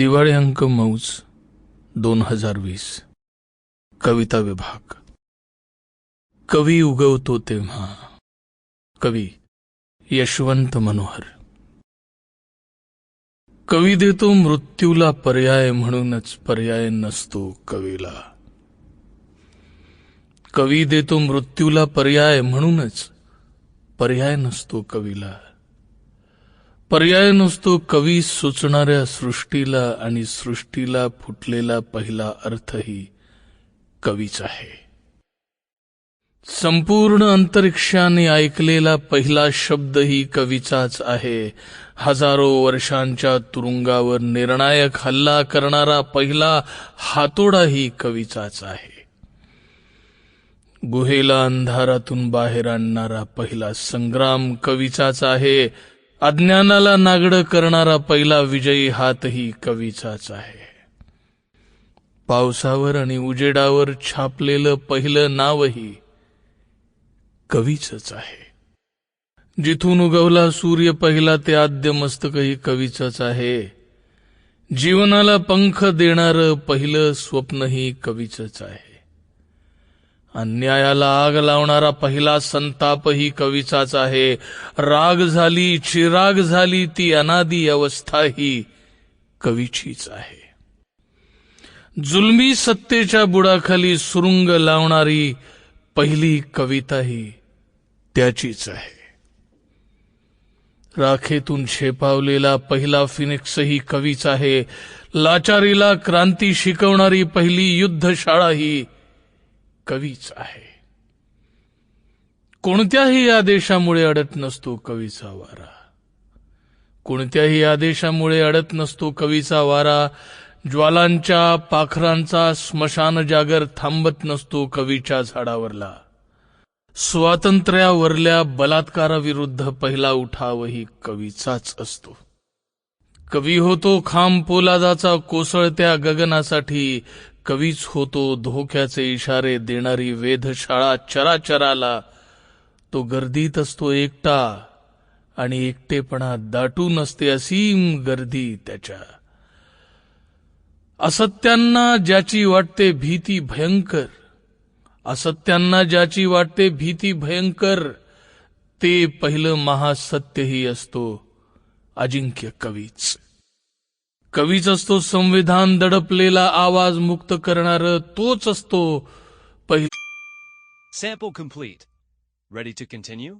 दिवाळी अंक मौज दोन हजार वीस. कविता विभाग. कवी उगवतो तेव्हा. कवी यशवंत मनोहर. कवी देतो मृत्यूला पर्याय म्हणूनच पर्याय नसतो कवीला. कवी देतो मृत्यूला पर्याय म्हणूनच पर्याय नसतो कवीला. पर्याय नसतो कवी सुचणाऱ्या सृष्टीला आणि सृष्टीला फुटलेला पहिला अर्थही कवीच आहे. संपूर्ण अंतरिक्षाने ऐकलेला पहिला शब्दही कवीचाच आहे. हजारो वर्षांच्या तुरुंगावर निर्णायक हल्ला करणारा पहिला हातोडाही कवीचाच आहे. गुहेला अंधारातून बाहेर आणणारा पहिला संग्राम कवीचाच आहे. अज्ञानाला नागडं करणारा पहिला विजयी हातही कवीचाच आहे. पावसावर आणि उजेडावर छापलेलं पहिलं नावही कवीचच आहे. जिथून उगवला सूर्य पहिला ते आद्य मस्तकही कवीचंच आहे. जीवनाला पंख देणारं पहिलं स्वप्नही कवीचंच आहे. अन्यायाला आग लावणारा पहिला संतापही कवीचाच आहे. राग झाली चिराग झाली ती अनादी अवस्था ही कवीचीच आहे. जुलमी सत्तेच्या बुडाखाली सुरुंग लावणारी पहिली कविता ही त्याचीच आहे. राखेतून शेपावलेला पहिला फिनिक्स ही कवीच आहे. लाचारीला क्रांती शिकवणारी पहिली युद्धशाळा ही कवीच आहे. कोणत्याही आदेशामुळे अडत नसतो कवीचा वारा. कोणत्याही आदेशामुळे अडत नसतो कवीचा वारा. ज्वालांच्या पाखरांचा स्मशान जागर थांबत नसतो कवीच्या झाडावरला. स्वातंत्र्यावरल्या बलात्काराविरुद्ध पहिला उठावही कवीचाच असतो. कवी होतो खांब पोलादाचा कोसळत्या गगनासाठी कवीच होतो धोक्याचे इशारे देणारी वेधशाळा चराचराला. तो गर्दीत असतो एकटा आणि एकटेपणा दाटून असते असीम गर्दी त्याच्या. असत्यांना ज्याची वाटते भीती भयंकर असत्यांना ज्याची वाटते भीती भयंकर ते पहिलं महासत्यही असतो अजिंक्य कवीच. कवीच असतो संविधान दडपलेला आवाज मुक्त करणार तोच असतो पहिला Sample complete. Ready to continue?